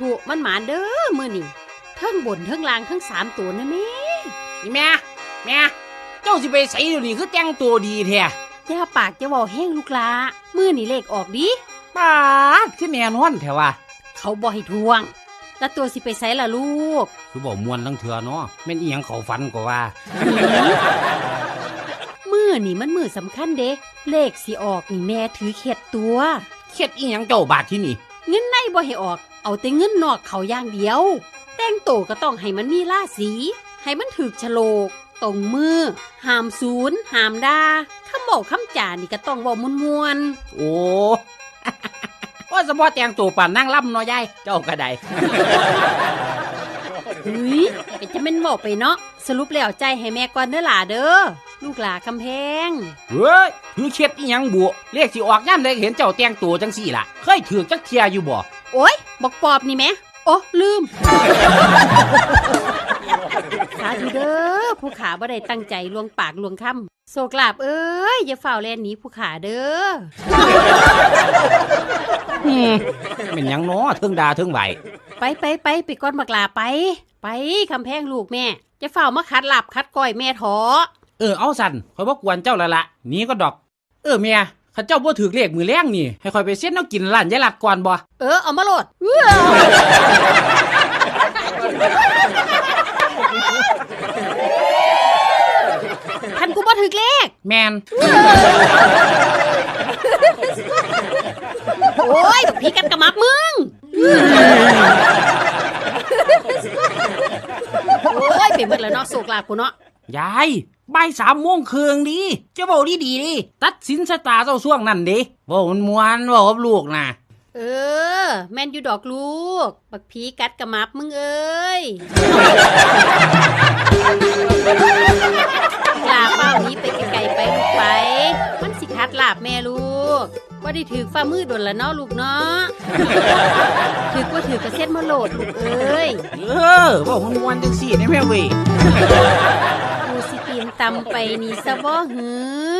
ธุมันหมานเด้อมื้อนี่เทิงบนเทิงล่างเทิงสามตัวนะแม่นี่แม่แม่เจ้าสิไปใส่เดี๋ยวนี้คือแต่งตัวดีแท้อย่าปากจะเว้าแห้งลูกหลามื้อนี่เลขออกดิป้าดคือแน่นอนแท้ว่าเขาบ่ให้ทวง แล้วตัวสิไปไสล่ะลูก คือบอกมวนทั้งเถื่อเนาะแม่นอีหยังเขาฝันก็ว่า มื้อนี่มันมื้อสำคัญเด้เลขสิออกนี่แม่ถือเข็ดตัว เครียดอีหยังเจ้าบาดที่นี่ เงินในบ่ให้ออก เอาแต่เงินนอกเขาอย่างเดียว แต่งโตวก็ต้องให้มันมีราศีให้มันถึกฉลกตรงมือห้ามศูนย์ห้ามดาคำบอกคำจานี่ก็ต้องเว้ามวนโอ้ว่าสมอแต่งตัวปานนั่งล่ำเนาะยายเจ้าก็ได้ๆเฮ้ยเป็นจะเป็นบอกไปเนาะสรุปแล้วใจให้แม่ก่อนเด้อหล่าเด้อลูกหลาคำแพงเฮ้ยถือเครียดอีหยังบุเรียกสิออกย่ำได้เห็นเจ้าแต่งตัวจังสี่ล่ะ เคยถือจักเทียอยู่บ่โอ๊ย บอกปอบนี่แหม่โอ้ลืมสาธุเด้อผู้ขาบ่ได้ตั้งใจลวงปากลวงคำโศกลาบเอ้ย อย่าฝ่าวแลนหนีผู้ขาเด้ออืมเป็นหยังเนาะเทิงดาเทิงไหวไปไปไปไปก้อนบักลาไป ไปคำแพงลูกแม่จะฝ่าวมาคัดหลับคัดก้อยแม่ถอเออเอาสันคอยบ่กวนเจ้าและละหนี่ก็ดอก เออเมีย ข้าเจ้าบ่ถือเลขมือแรงนี่ ให้คอยไปเส้นเอากินร้านยายหลัดก่อนบ่เออ เอามาโหลดทันกูบ่ถึกเลข แมนโอ้ยพี่กันกระมับมึง โอ้ยเป็นหมดแล้วเนาะโศกลาบกูเนาะ ยาย บ่ายสามโมงครึ่งดีเจะเบาดีดีๆดิตัดสินสตาเจ้าช่วงนั้นดิเว่ามันมวนเว่ากับลูกนะเออ แม่นอยู่ดอกลูก บักพีกัดกระมับมึงเอ้ยลาเป้านี้ไปไกลๆไปลูกไป มันสิคัดลาบแม่ลูกว่าได้ถือฝ่ามือโดนละเนาะลูกเนาะถือว่าถือกระเซ็ดมาโหลดลูกเอ้ย เออเว่ามันมวนจังสี่ได้แม่เว้ยกูสิ ตีนตำไปนี่ซะบ่หือ